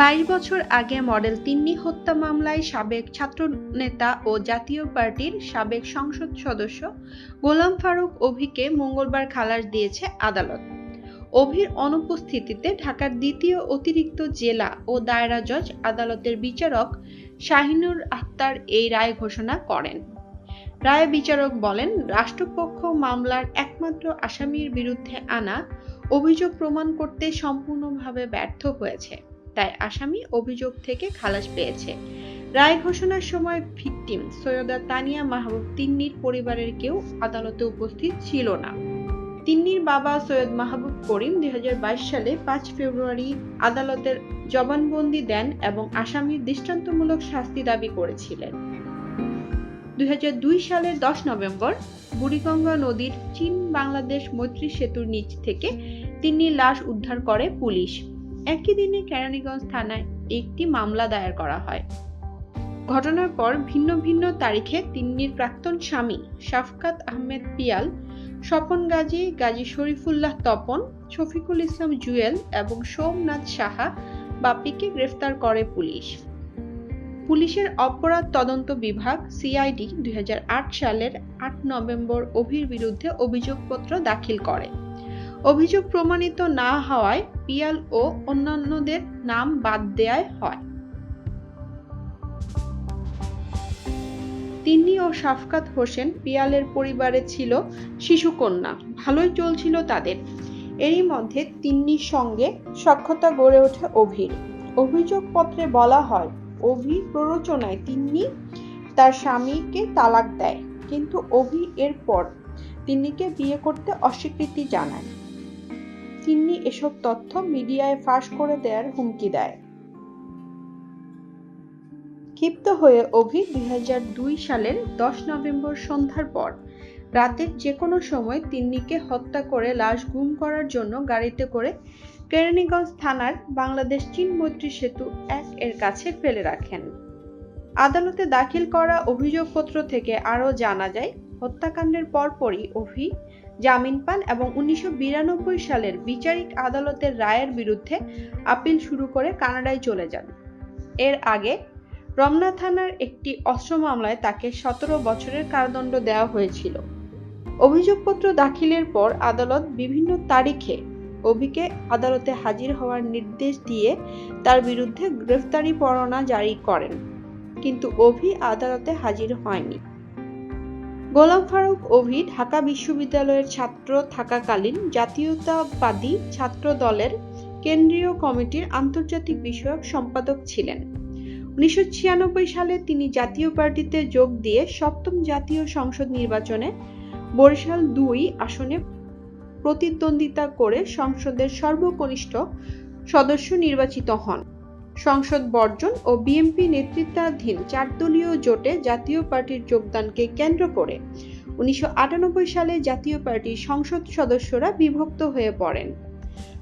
বাইশ বছর আগে মডেল তিন্নি হত্যা মামলায় সাবেক ছাত্রনেতা ও জাতীয় পার্টির সাবেক সংসদ সদস্য গোলাম ফারুক অভিকে মঙ্গলবার খালাস দিয়েছে আদালত। অভির অনুপস্থিতিতে ঢাকার দ্বিতীয় অতিরিক্ত জেলা ও দায়রা জজ, আদালতের বিচারক শাহিনুর আক্তার এই রায় ঘোষণা করেন। রায় বিচারক বলেন, রাষ্ট্রপক্ষ মামলার একমাত্র আসামির বিরুদ্ধে আনা অভিযোগ প্রমাণ করতে সম্পূর্ণভাবে ব্যর্থ হয়েছে। তাই আসামি অভিযোগ থেকে খালাস পেয়েছে। রায় ঘোষণার সময় ভিকটিম সৈয়দা তানিয়া মাহবুব তিন্নির পরিবারের কেউ আদালতে উপস্থিত ছিল না। তিন্নির বাবা সৈয়দ মাহবুব করিম দুই সালে পাঁচ ফেব্রুয়ারি আদালতের জবানবন্দি দেন এবং আসামির দৃষ্টান্তমূলক শাস্তি দাবি করেছিলেন। দুই হাজার দুই সালের দশ নভেম্বর বুড়িগঙ্গা নদীর চীন বাংলাদেশ মৈত্রী সেতুর নিচ থেকে তিন্নির লাশ উদ্ধার করে পুলিশ। একই দিনে কেরানীগঞ্জ থানায় একটি মামলা দায়ের করা হয়। ঘটনার পর ভিন্ন ভিন্ন তারিখে তিন্নির প্রাক্তন স্বামী শাফকাত আহমেদ পিয়াল, স্বপন গাজী গাজী শরীফুল্লাহ তপন, শফিকুল ইসলাম জুয়েল এবং সোমনাথ সাহা বাপ্পিকে গ্রেফতার করে পুলিশ। পুলিশের অপরাধ তদন্ত বিভাগ সিআইডি দুই হাজার আট সালের আট নভেম্বর অভির বিরুদ্ধে অভিযোগপত্র দাখিল করে। অভিযোগ প্রমাণিত না হওয়ায় পিয়াল ও অন্যান্যদের নাম বাদ দেয় হয়। তিন্নি ও শাফকাত হোসেন পিয়ালের পরিবারে ছিল শিশুকন্যা। ভালোই চলছিল তাদের। এরই মধ্যে তিন্নির সঙ্গে সক্ষতা গড়ে ওঠে অভির। অভিযোগপত্রে বলা হয় অভি প্ররোচনায় তিন্নি তার স্বামীকে তালাক দেয়। কিন্তু অভি এরপর তিন্নিকে বিয়ে করতে অস্বীকৃতি জানায়। তিন্নি এসব তথ্য মিডিয়ায় ফাঁস করে দেওয়ার হুমকি দেয়। ক্ষিপ্ত হয়ে অভি দুই হাজার দুই সালের দশ নভেম্বর সন্ধ্যার পর রাতের যে কোনো সময় তিন্নিকে হত্যা করে লাশ গুম করার জন্য গাড়িতে করে কেরানীগঞ্জ থানার বাংলাদেশ চীন মৈত্রী সেতু এক এর কাছে ফেলে রাখেন। আদালতে দাখিল করা অভিযোগপত্র থেকে আরও জানা যায় হত্যাকাণ্ডের পরপরই অভি, জামিন পান এবং উনিশশো বিরানব্বই সালের বিচারিক আদালতের রায়ের বিরুদ্ধে আপিল শুরু করে কানাডায় চলে যান। এর আগে রমনা থানার একটি অস্ত্র মামলায় তাকে সতেরো বছরের কারাদণ্ড দেওয়া হয়েছিল। অভিযোগপত্র দাখিলের পর আদালত বিভিন্ন তারিখে অভিকে আদালতে হাজির হওয়ার নির্দেশ দিয়ে তার বিরুদ্ধে গ্রেফতারি পরোয়ানা জারি করেন। কিন্তু অভি আদালতে হাজির হয়নি। গোলাম ফারুক অভি ঢাকা বিশ্ববিদ্যালয়ের ছাত্র থাকাকালীন জাতীয়তাবাদী ছাত্র দলের কেন্দ্রীয় কমিটির আন্তর্জাতিক বিষয়ক সম্পাদক ছিলেন। উনিশশো ছিয়ানব্বই সালে তিনি জাতীয় পার্টিতে যোগ দিয়ে সপ্তম জাতীয় সংসদ নির্বাচনে বরিশাল দুই আসনে প্রতিদ্বন্দ্বিতা করে সংসদের সর্বকনিষ্ঠ সদস্য নির্বাচিত হন। সংসদ বর্জন ও বিএনপি নেতৃত্বাধীন চারদলীয় জোটে জাতীয় পার্টির যোগদানকে কেন্দ্র করে উনিশশো আটানব্বই সালে জাতীয় পার্টির সংসদ সদস্যরা বিভক্ত হয়ে পড়েন।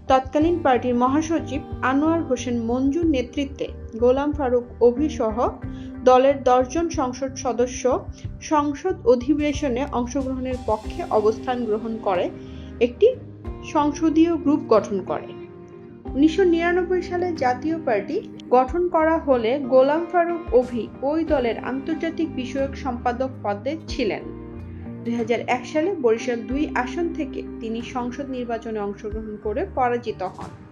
তৎকালীন পার্টির মহাসচিব আনোয়ার হোসেন মঞ্জুর নেতৃত্বে গোলাম ফারুক অভিসহ দলের দশজন সংসদ সদস্য সংসদ অধিবেশনে অংশগ্রহণের পক্ষে অবস্থান গ্রহণ করে, একটি সংসদীয় গ্রুপ গঠন করে। উনিশশো নিরানব্বই সালে জাতীয় পার্টি গঠন করা হলে গোলাম ফারুক অভি ওই দলের আন্তর্জাতিক বিষয়ক সম্পাদক পদে ছিলেন। দুই হাজার এক সালে বরিশাল দুই আসন থেকে তিনি সংসদ নির্বাচনে অংশগ্রহণ করে পরাজিত হন।